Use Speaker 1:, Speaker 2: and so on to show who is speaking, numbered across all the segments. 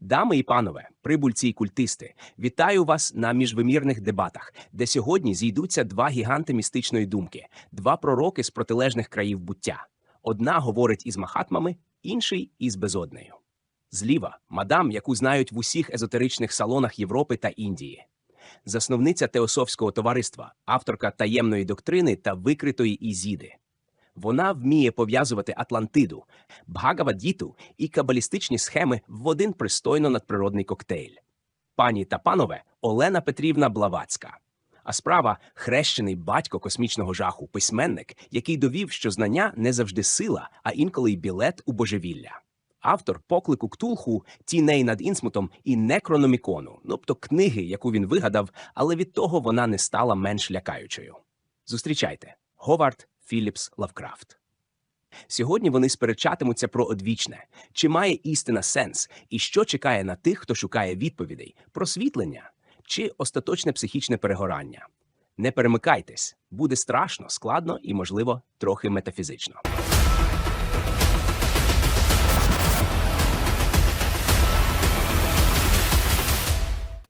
Speaker 1: Дами і панове, прибульці і культисти, вітаю вас на міжвимірних дебатах, де сьогодні зійдуться два гіганти містичної думки, два пророки з протилежних країв буття. Одна говорить із махатмами, інший із безоднею. Зліва мадам, яку знають в усіх езотеричних салонах Європи та Індії. Засновниця теософського товариства, авторка таємної доктрини та викритої Ізіди. Вона вміє пов'язувати Атлантиду, Бхагавадгіту і кабалістичні схеми в один пристойно надприродний коктейль. Пані та панове Олена Петрівна Блавацька. А справа хрещений батько космічного жаху, письменник, який довів, що знання не завжди сила, а інколи й білет у божевілля. Автор поклику Ктулху, тіней над інсмутом і некрономікону, тобто книги, яку він вигадав, але від того вона не стала менш лякаючою. Зустрічайте Говард Філіпс Лавкрафт. Сьогодні вони сперечатимуться про одвічне, чи має істина сенс, і що чекає на тих, хто шукає відповідей, просвітлення чи остаточне психічне перегорання. Не перемикайтесь, буде страшно, складно і, можливо, трохи метафізично.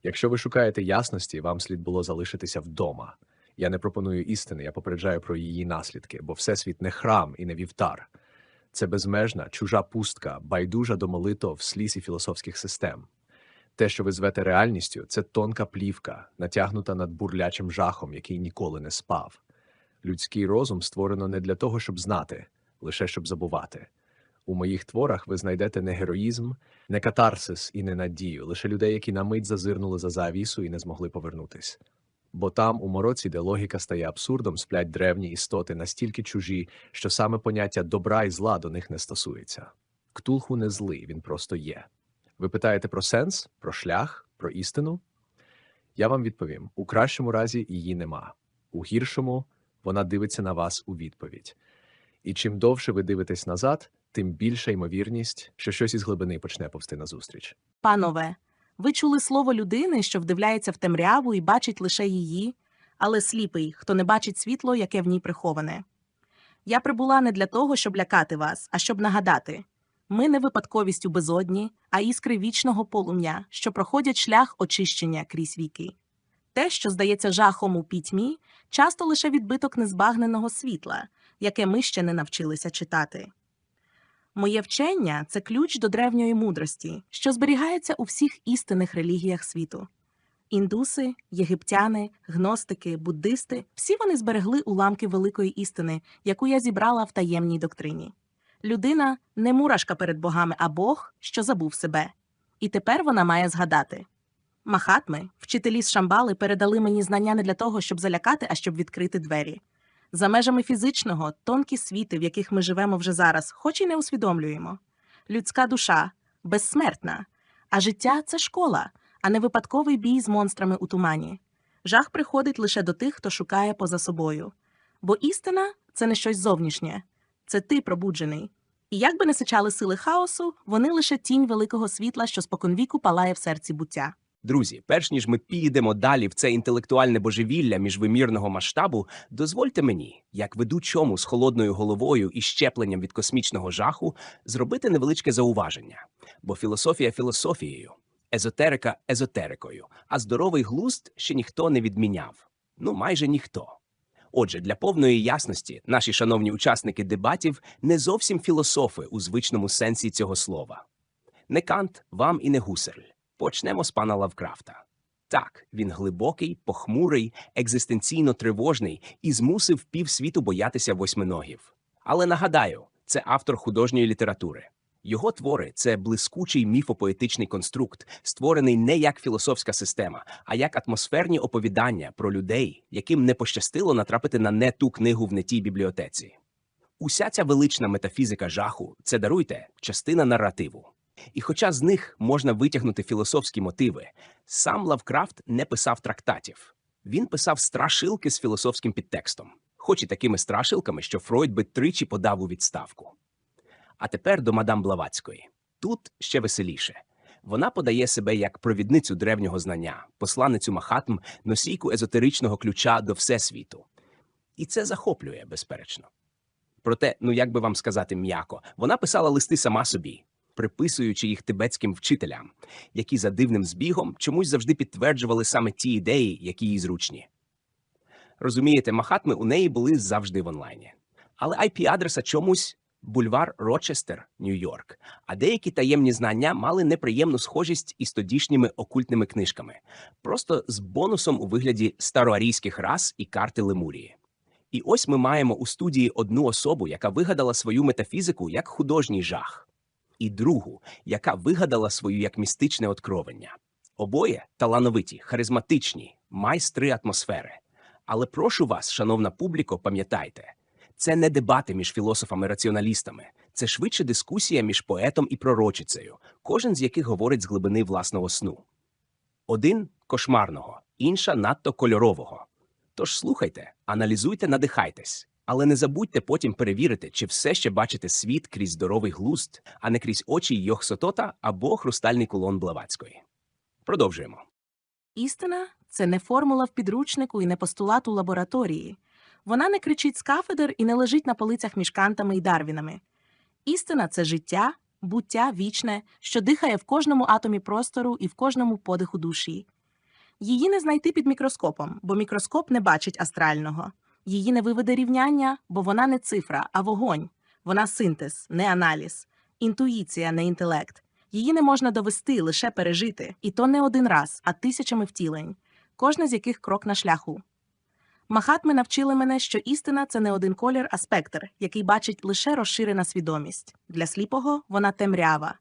Speaker 2: Якщо ви шукаєте ясності, вам слід було залишитися вдома. Я не пропоную істини, я попереджаю про її наслідки, бо Всесвіт не храм і не вівтар. Це безмежна, чужа пустка, байдужа до молитов, сліз і філософських систем. Те, що ви звете реальністю, це тонка плівка, натягнута над бурлячим жахом, який ніколи не спав. Людський розум створено не для того, щоб знати, лише щоб забувати. У моїх творах ви знайдете не героїзм, не катарсис і не надію, лише людей, які на мить зазирнули за завісу і не змогли повернутись. Бо там, у мороці, де логіка стає абсурдом, сплять древні істоти настільки чужі, що саме поняття добра і зла до них не стосується. Ктулху не злий, він просто є. Ви питаєте про сенс, про шлях, про істину? Я вам відповім: у кращому разі її нема, у гіршому вона дивиться на вас у відповідь. І чим довше ви дивитесь назад, тим більша ймовірність, що щось із глибини почне повсти назустріч.
Speaker 3: Панове, ви чули слово людини, що вдивляється в темряву і бачить лише її, але сліпий, хто не бачить світло, яке в ній приховане. Я прибула не для того, щоб лякати вас, а щоб нагадати ми не випадковість у безодні, а іскри вічного полум'я, що проходять шлях очищення крізь віки. Те, що здається жахом у пітьмі, часто лише відбиток незбагненого світла, яке ми ще не навчилися читати. Моє вчення це ключ до древньої мудрості, що зберігається у всіх істинних релігіях світу. Індуси, єгиптяни, гностики, буддисти всі вони зберегли уламки великої істини, яку я зібрала в таємній доктрині. Людина не мурашка перед богами, а Бог, що забув себе. І тепер вона має згадати. Махатми, вчителі з Шамбали, передали мені знання не для того, щоб залякати, а щоб відкрити двері. За межами фізичного, тонкі світи, в яких ми живемо вже зараз, хоч і не усвідомлюємо. Людська душа безсмертна, а життя це школа, а не випадковий бій з монстрами у тумані. Жах приходить лише до тих, хто шукає поза собою. Бо істина це не щось зовнішнє, це ти пробуджений. І як би не сичали сили хаосу, вони лише тінь великого світла, що споконвіку палає в серці буття.
Speaker 1: Друзі, перш ніж ми підемо далі в це інтелектуальне божевілля міжвимірного масштабу, дозвольте мені, як ведучому з холодною головою і щепленням від космічного жаху, зробити невеличке зауваження. Бо філософія філософією, езотерика езотерикою, а здоровий глузд ще ніхто не відміняв. Ну, майже ніхто. Отже, для повної ясності, наші шановні учасники дебатів не зовсім філософи у звичному сенсі цього слова. Не Кант, вам і не Гусерль. Почнемо з пана Лавкрафта. Так, він глибокий, похмурий, екзистенційно тривожний і змусив півсвіту боятися восьминогів. Але нагадаю, це автор художньої літератури. Його твори це блискучий міфопоетичний конструкт, створений не як філософська система, а як атмосферні оповідання про людей, яким не пощастило натрапити на не ту книгу в не тій бібліотеці. Уся ця велична метафізика жаху це даруйте частина наративу. І хоча з них можна витягнути філософські мотиви, сам Лавкрафт не писав трактатів. Він писав страшилки з філософським підтекстом, хоч і такими страшилками, що Фройд би тричі подав у відставку. А тепер до мадам Блаватської. Тут ще веселіше. Вона подає себе як провідницю древнього знання, посланицю Махатм, носійку езотеричного ключа до всесвіту. І це захоплює, безперечно. Проте, ну як би вам сказати м'яко, вона писала листи сама собі. Приписуючи їх тибетським вчителям, які за дивним збігом чомусь завжди підтверджували саме ті ідеї, які їй зручні. Розумієте, махатми у неї були завжди в онлайні. Але IP-адреса чомусь бульвар Рочестер, Нью-Йорк, а деякі таємні знання мали неприємну схожість із тодішніми окультними книжками, просто з бонусом у вигляді староарійських рас і карти Лемурії. І ось ми маємо у студії одну особу, яка вигадала свою метафізику як художній жах, і другу, яка вигадала свою як містичне откровення. Обоє талановиті, харизматичні, майстри атмосфери. Але прошу вас, шановна публіко, пам'ятайте, це не дебати між філософами-раціоналістами, це швидше дискусія між поетом і пророчицею, кожен з яких говорить з глибини власного сну. Один кошмарного, інша надто кольорового. Тож слухайте, аналізуйте, надихайтесь, але не забудьте потім перевірити, чи все ще бачите світ крізь здоровий глузд, а не крізь очі Йохсотота або хрустальний кулон Блаватської. Продовжуємо.
Speaker 3: Істина це не формула в підручнику і не постулат у лабораторії. Вона не кричить з кафедр і не лежить на полицях між кантами і дарвінами. Істина це життя, буття вічне, що дихає в кожному атомі простору і в кожному подиху душі. Її не знайти під мікроскопом, бо мікроскоп не бачить астрального. Її не виведе рівняння, бо вона не цифра, а вогонь. Вона синтез, не аналіз, інтуїція, не інтелект. Її не можна довести, лише пережити, і то не один раз, а тисячами втілень, кожне з яких крок на шляху. Махатми навчили мене, що істина це не один колір, а спектр, який бачить лише розширена свідомість. Для сліпого вона темрява.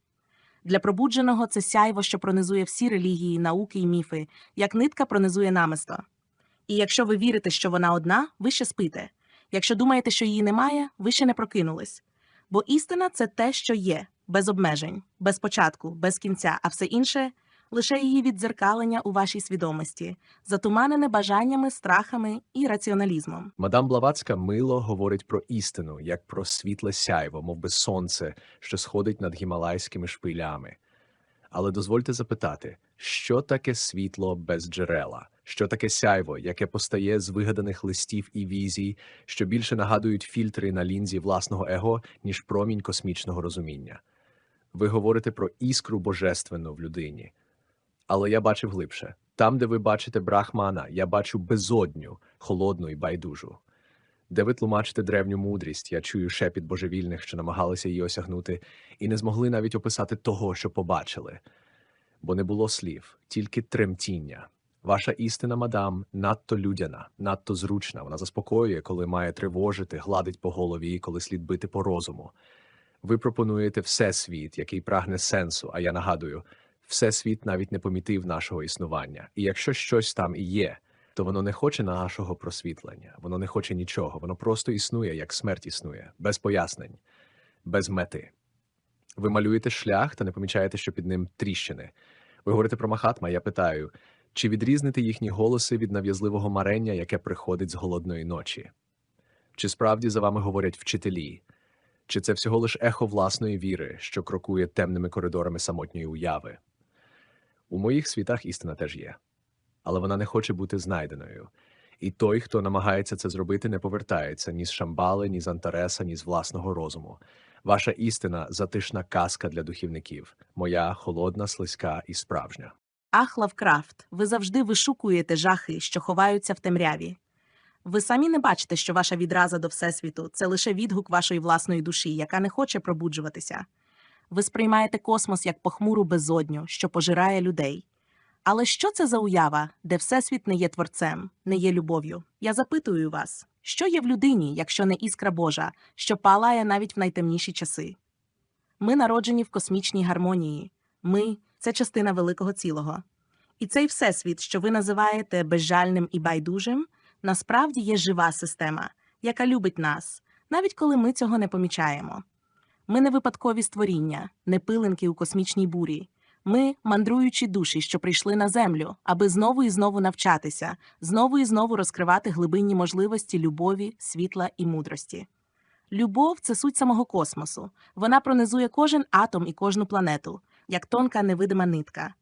Speaker 3: Для пробудженого це сяйво, що пронизує всі релігії, науки і міфи, як нитка пронизує намисто. І якщо ви вірите, що вона одна, ви ще спите. Якщо думаєте, що її немає, ви ще не прокинулись. Бо істина це те, що є, без обмежень, без початку, без кінця, а все інше лише її віддзеркалення у вашій свідомості, затуманене бажаннями, страхами і раціоналізмом.
Speaker 2: Мадам Блаватська мило говорить про істину, як про світле сяйво, мов би сонце, що сходить над гімалайськими шпилями. Але дозвольте запитати, що таке світло без джерела? Що таке сяйво, яке постає з вигаданих листів і візій, що більше нагадують фільтри на лінзі власного его, ніж промінь космічного розуміння? Ви говорите про іскру божественну в людині. Але я бачив глибше. Там, де ви бачите брахмана, я бачу безодню, холодну і байдужу. Де ви тлумачите древню мудрість, я чую шепіт божевільних, що намагалися її осягнути, і не змогли навіть описати того, що побачили. Бо не було слів, тільки тремтіння. Ваша істина, мадам, надто людяна, надто зручна. Вона заспокоює, коли має тривожити, гладить по голові, коли слід бити по розуму. Ви пропонуєте всесвіт, який прагне сенсу, а я нагадую, всесвіт навіть не помітив нашого існування. І якщо щось там і є, то воно не хоче нашого просвітлення, воно не хоче нічого, воно просто існує, як смерть існує, без пояснень, без мети. Ви малюєте шлях та не помічаєте, що під ним тріщини. Ви говорите про Махатма, я питаю, чи відрізнити їхні голоси від нав'язливого марення, яке приходить з голодної ночі? Чи справді за вами говорять вчителі? Чи це всього лиш ехо власної віри, що крокує темними коридорами самотньої уяви? У моїх світах істина теж є, але вона не хоче бути знайденою. І той, хто намагається це зробити, не повертається ні з Шамбали, ні з Антареса, ні з власного розуму. Ваша істина затишна казка для духівників, моя холодна, слизька і справжня.
Speaker 3: Ах, Лавкрафт, ви завжди вишукуєте жахи, що ховаються в темряві. Ви самі не бачите, що ваша відраза до Всесвіту це лише відгук вашої власної душі, яка не хоче пробуджуватися. Ви сприймаєте космос як похмуру безодню, що пожирає людей. Але що це за уява, де Всесвіт не є творцем, не є любов'ю? Я запитую вас, що є в людині, якщо не іскра Божа, що палає навіть в найтемніші часи? Ми народжені в космічній гармонії. Ми це частина великого цілого. І цей всесвіт, що ви називаєте безжальним і байдужим, насправді є жива система, яка любить нас, навіть коли ми цього не помічаємо. Ми не випадкові створіння, не пилинки у космічній бурі. Ми мандруючі душі, що прийшли на землю, аби знову і знову навчатися, знову і знову розкривати глибинні можливості любові, світла і мудрості. Любов це суть самого космосу. Вона пронизує кожен атом і кожну планету, як тонка невидима нитка.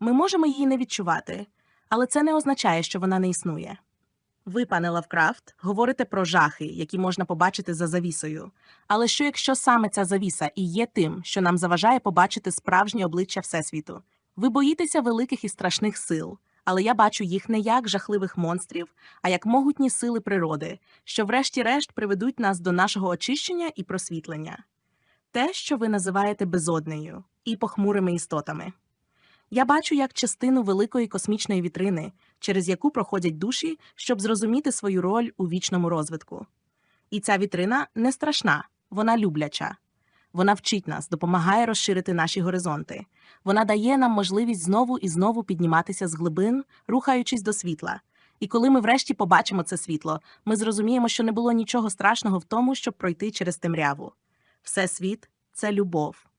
Speaker 3: Ми можемо її не відчувати, але це не означає, що вона не існує. Ви, пане Лавкрафт, говорите про жахи, які можна побачити за завісою. Але що якщо саме ця завіса і є тим, що нам заважає побачити справжнє обличчя Всесвіту? Ви боїтеся великих і страшних сил, але я бачу їх не як жахливих монстрів, а як могутні сили природи, що врешті-решт приведуть нас до нашого очищення і просвітлення. Те, що ви називаєте безоднею і похмурими істотами. Я бачу як частину великої космічної вітрини, через яку проходять душі, щоб зрозуміти свою роль у вічному розвитку. І ця вітрина не страшна, вона любляча. Вона вчить нас, допомагає розширити наші горизонти. Вона дає нам можливість знову і знову підніматися з глибин, рухаючись до світла. І коли ми врешті побачимо це світло, ми зрозуміємо, що не було нічого страшного в тому, щоб пройти через темряву. Всесвіт це любов.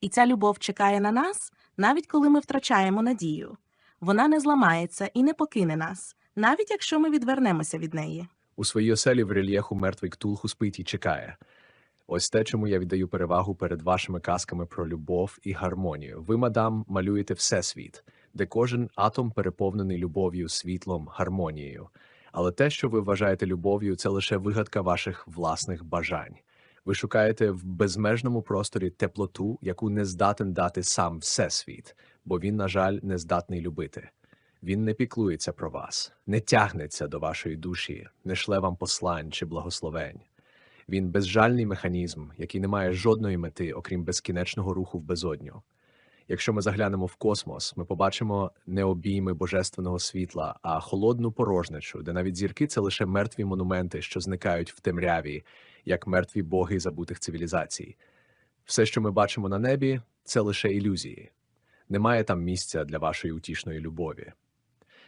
Speaker 3: І ця любов чекає на нас, навіть коли ми втрачаємо надію. Вона не зламається і не покине нас, навіть якщо ми відвернемося від неї.
Speaker 2: У своїй оселі в рельєху мертвий ктулху спить і чекає. Ось те, чому я віддаю перевагу перед вашими казками про любов і гармонію. Ви, мадам, малюєте всесвіт, де кожен атом переповнений любов'ю, світлом, гармонією. Але те, що ви вважаєте любов'ю, це лише вигадка ваших власних бажань. Ви шукаєте в безмежному просторі теплоту, яку не здатен дати сам всесвіт, бо він, на жаль, не здатний любити. Він не піклується про вас, не тягнеться до вашої душі, не шле вам послань чи благословень. Він безжальний механізм, який не має жодної мети, окрім безкінечного руху в безодню. Якщо ми заглянемо в космос, ми побачимо не обійми божественного світла, а холодну порожнечу, де навіть зірки це лише мертві монументи, що зникають в темряві, як мертві боги забутих цивілізацій. Все, що ми бачимо на небі, це лише ілюзії. Немає там місця для вашої утішної любові.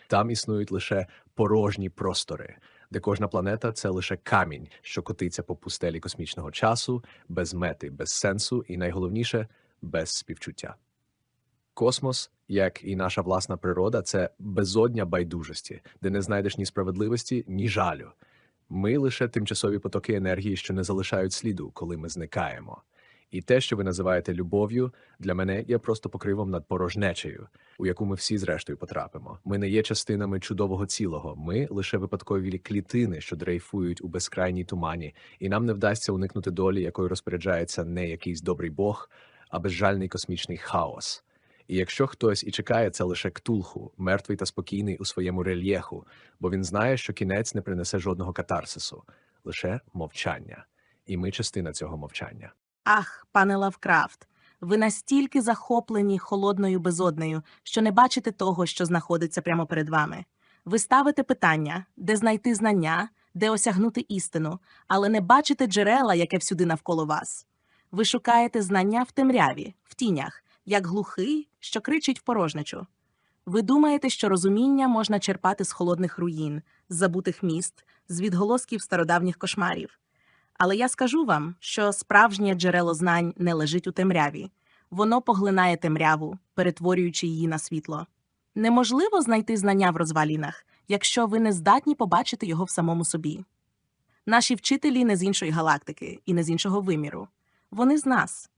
Speaker 2: Там існують лише порожні простори, де кожна планета це лише камінь, що котиться по пустелі космічного часу, без мети, без сенсу і найголовніше без співчуття. Космос, як і наша власна природа, це безодня байдужості, де не знайдеш ні справедливості, ні жалю. Ми лише тимчасові потоки енергії, що не залишають сліду, коли ми зникаємо. І те, що ви називаєте любов'ю, для мене є просто покривом над порожнечею, у яку ми всі зрештою потрапимо. Ми не є частинами чудового цілого, ми лише випадкові клітини, що дрейфують у безкрайній тумані, і нам не вдасться уникнути долі, якою розпоряджається не якийсь добрий Бог, а безжальний космічний хаос. І якщо хтось і чекає це лише ктулху, мертвий та спокійний у своєму рельєху, бо він знає, що кінець не принесе жодного катарсису, лише мовчання. І ми частина цього мовчання.
Speaker 3: Ах, пане Лавкрафт, ви настільки захоплені холодною безоднею, що не бачите того, що знаходиться прямо перед вами. Ви ставите питання, де знайти знання, де осягнути істину, але не бачите джерела, яке всюди навколо вас. Ви шукаєте знання в темряві, в тінях, як глухий, що кричить в порожнечу. Ви думаєте, що розуміння можна черпати з холодних руїн, з забутих міст, з відголосків стародавніх кошмарів. Але я скажу вам, що справжнє джерело знань не лежить у темряві. Воно поглинає темряву, перетворюючи її на світло. Неможливо знайти знання в розвалінах, якщо ви не здатні побачити його в самому собі. Наші вчителі не з іншої галактики і не з іншого виміру. Вони з нас.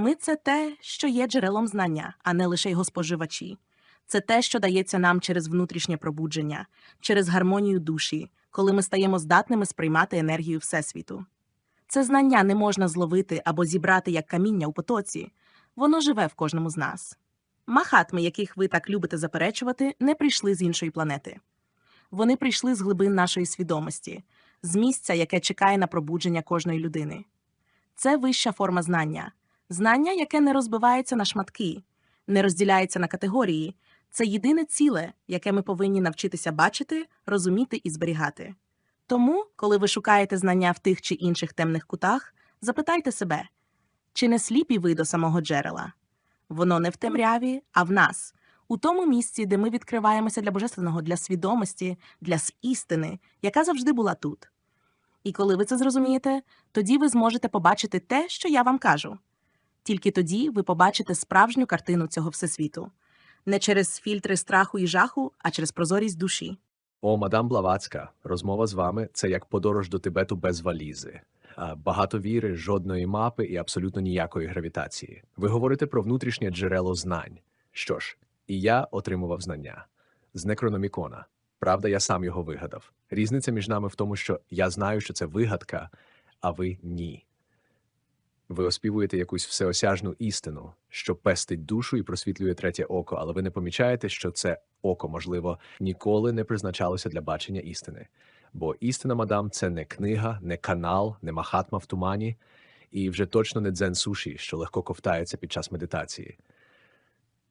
Speaker 3: Ми це те, що є джерелом знання, а не лише його споживачі. Це те, що дається нам через внутрішнє пробудження, через гармонію душі, коли ми стаємо здатними сприймати енергію Всесвіту. Це знання не можна зловити або зібрати як каміння у потоці, воно живе в кожному з нас. Махатми, яких ви так любите заперечувати, не прийшли з іншої планети. Вони прийшли з глибин нашої свідомості, з місця, яке чекає на пробудження кожної людини. Це вища форма знання, знання, яке не розбивається на шматки, не розділяється на категорії. Це єдине ціле, яке ми повинні навчитися бачити, розуміти і зберігати. Тому, коли ви шукаєте знання в тих чи інших темних кутах, запитайте себе, чи не сліпі ви до самого джерела? Воно не в темряві, а в нас, у тому місці, де ми відкриваємося для божественного, для свідомості, для істини, яка завжди була тут. І коли ви це зрозумієте, тоді ви зможете побачити те, що я вам кажу. Тільки тоді ви побачите справжню картину цього всесвіту не через фільтри страху і жаху, а через прозорість душі.
Speaker 2: О, мадам Блавацька, розмова з вами це як подорож до Тибету без валізи. Багато віри, жодної мапи і абсолютно ніякої гравітації. Ви говорите про внутрішнє джерело знань. Що ж, і я отримував знання з Некрономікона. Правда, я сам його вигадав. Різниця між нами в тому, що я знаю, що це вигадка, а ви ні. Ви оспівуєте якусь всеосяжну істину, що пестить душу і просвітлює третє око, але ви не помічаєте, що це око, можливо, ніколи не призначалося для бачення істини. Бо істина, мадам, це не книга, не канал, не махатма в тумані, і вже точно не дзен суші, що легко ковтається під час медитації.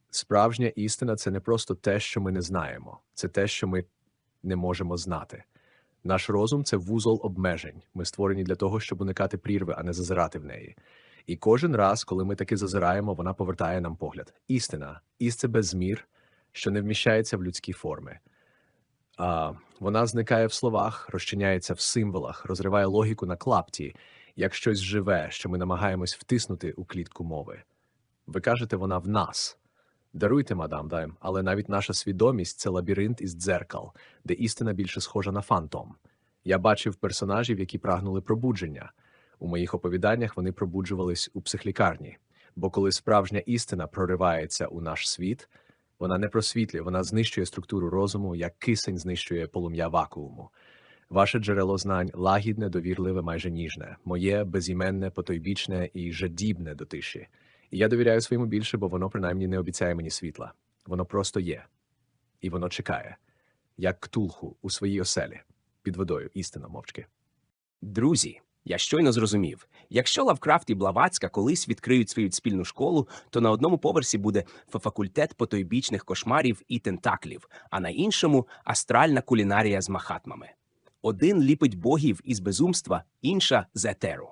Speaker 2: Справжня істина це не просто те, що ми не знаємо, це те, що ми не можемо знати. Наш розум це вузол обмежень. Ми створені для того, щоб уникати прірви, а не зазирати в неї. І кожен раз, коли ми таки зазираємо, вона повертає нам погляд. Істина, іс це безмір, що не вміщається в людські форми. А, вона зникає в словах, розчиняється в символах, розриває логіку на клапті, як щось живе, що ми намагаємось втиснути у клітку мови. Ви кажете, вона в нас. Даруйте, мадам Дайм, але навіть наша свідомість це лабіринт із дзеркал, де істина більше схожа на фантом. Я бачив персонажів, які прагнули пробудження. У моїх оповіданнях вони пробуджувались у психлікарні. Бо коли справжня істина проривається у наш світ, вона не просвітлює, вона знищує структуру розуму, як кисень знищує полум'я вакууму. Ваше джерело знань лагідне, довірливе, майже ніжне, моє безіменне, потойбічне і жадібне до тиші. І я довіряю своєму більше, бо воно принаймні не обіцяє мені світла. Воно просто є. І воно чекає, як ктулху у своїй оселі, під водою, істина мовчки.
Speaker 1: Друзі, я щойно зрозумів, якщо Лавкрафт і Блаватська колись відкриють свою спільну школу, то на одному поверсі буде факультет потойбічних кошмарів і тентаклів, а на іншому астральна кулінарія з махатмами. Один ліпить богів із безумства, інша з етеру.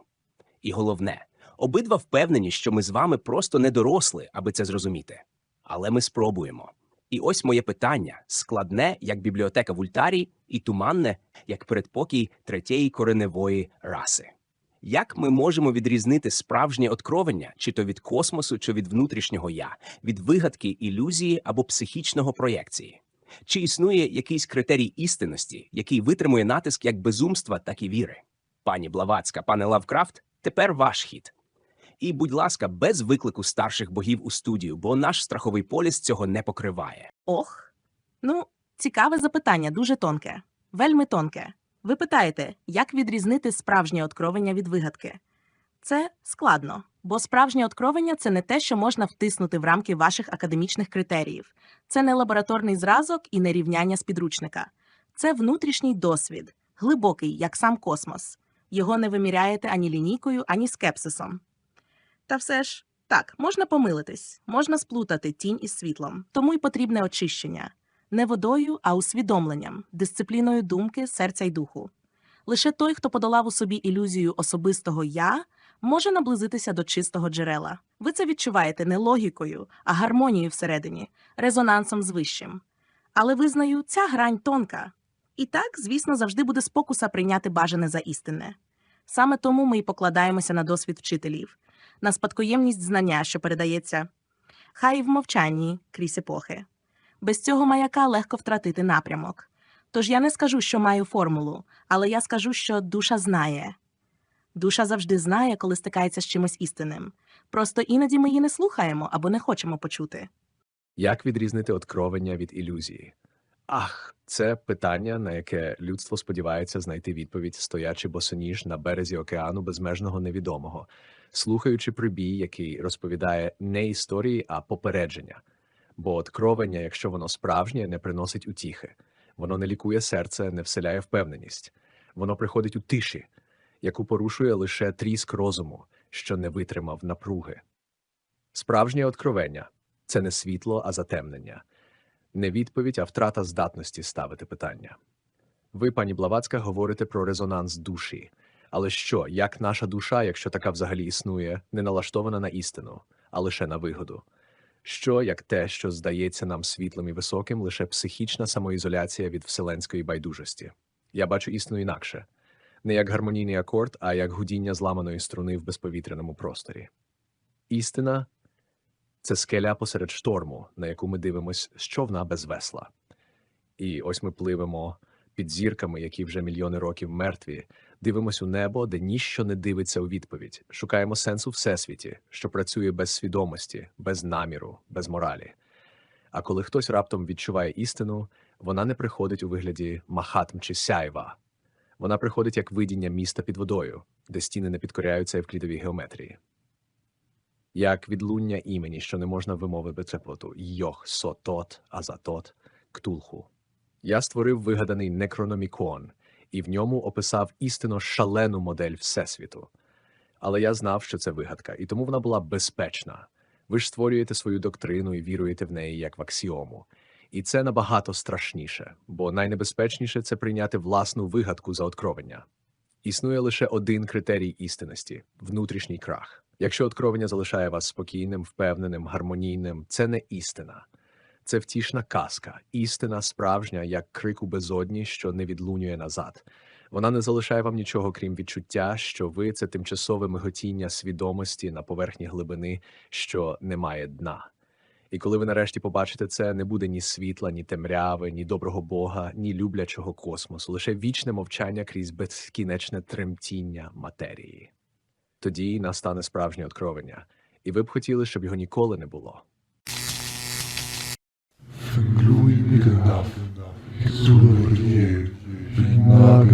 Speaker 1: І головне, обидва впевнені, що ми з вами просто не доросли, аби це зрозуміти. Але ми спробуємо. І ось моє питання: складне, як бібліотека в ультарі, і туманне, як передпокій третєї кореневої раси. Як ми можемо відрізнити справжнє откровення, чи то від космосу, чи від внутрішнього я, від вигадки, ілюзії або психічного проєкції? Чи існує якийсь критерій істинності, який витримує натиск як безумства, так і віри? Пані Блаватська, пане Лавкрафт, тепер ваш хід. І, будь ласка, без виклику старших богів у студію, бо наш страховий поліс цього не покриває.
Speaker 3: Ох. Ну, цікаве запитання, дуже тонке. Вельми тонке. Ви питаєте, як відрізнити справжнє откровення від вигадки? Це складно, бо справжнє откровення це не те, що можна втиснути в рамки ваших академічних критеріїв. Це не лабораторний зразок і не рівняння з підручника. Це внутрішній досвід, глибокий, як сам космос. Його не виміряєте ані лінійкою, ані скепсисом. Та все ж, так, можна помилитись, можна сплутати тінь із світлом, тому й потрібне очищення не водою, а усвідомленням, дисципліною думки, серця й духу. Лише той, хто подолав у собі ілюзію особистого я, може наблизитися до чистого джерела. Ви це відчуваєте не логікою, а гармонією всередині, резонансом з вищим. Але визнаю, ця грань тонка. І так, звісно, завжди буде спокуса прийняти бажане за істинне. Саме тому ми й покладаємося на досвід вчителів, на спадкоємність знання, що передається, хай і в мовчанні крізь епохи. Без цього маяка легко втратити напрямок. Тож я не скажу, що маю формулу, але я скажу, що душа знає. Душа завжди знає, коли стикається з чимось істинним. Просто іноді ми її не слухаємо або не хочемо почути.
Speaker 2: Як відрізнити откровення від ілюзії? Ах, це питання, на яке людство сподівається знайти відповідь, стоячи босоніж на березі океану безмежного невідомого, слухаючи прибій, який розповідає не історії, а попередження. Бо откровення, якщо воно справжнє, не приносить утіхи, воно не лікує серце, не вселяє впевненість, воно приходить у тиші, яку порушує лише тріск розуму, що не витримав напруги. Справжнє откровення це не світло, а затемнення, не відповідь, а втрата здатності ставити питання. Ви, пані Блаватська, говорите про резонанс душі. Але що, як наша душа, якщо така взагалі існує, не налаштована на істину, а лише на вигоду? Що, як те, що здається нам світлим і високим, лише психічна самоізоляція від вселенської байдужості? Я бачу істину інакше не як гармонійний акорд, а як гудіння зламаної струни в безповітряному просторі. Істина це скеля посеред шторму, на яку ми дивимось з човна без весла. І ось ми пливемо під зірками, які вже мільйони років мертві, дивимось у небо, де ніщо не дивиться у відповідь, шукаємо сенсу всесвіті, що працює без свідомості, без наміру, без моралі. А коли хтось раптом відчуває істину, Вона не приходить у вигляді махатм чи сяйва. Вона приходить як видіння міста під водою, де стіни не підкоряються евклідовій геометрії. Як відлуння імені, що не можна вимовити цеплоту йох, сотот, азатот, ктулху. Я створив вигаданий некрономікон і в ньому описав істинно шалену модель Всесвіту. Але я знав, що це вигадка, і тому вона була безпечна. Ви ж створюєте свою доктрину і віруєте в неї як в аксіому. І це набагато страшніше, бо найнебезпечніше це прийняти власну вигадку за откровення. Існує лише один критерій істинності внутрішній крах. Якщо откровення залишає вас спокійним, впевненим, гармонійним, це не істина. Це втішна казка, істина справжня, як крик у безодні, що не відлунює назад. Вона не залишає вам нічого, крім відчуття, що ви це тимчасове миготіння свідомості на поверхні глибини, що не має дна. І коли ви нарешті побачите це, не буде ні світла, ні темряви, ні доброго бога, ні люблячого космосу, лише вічне мовчання крізь безкінечне тремтіння матерії. Тоді настане справжнє откровення, і ви б хотіли, щоб його ніколи не було.
Speaker 4: Війна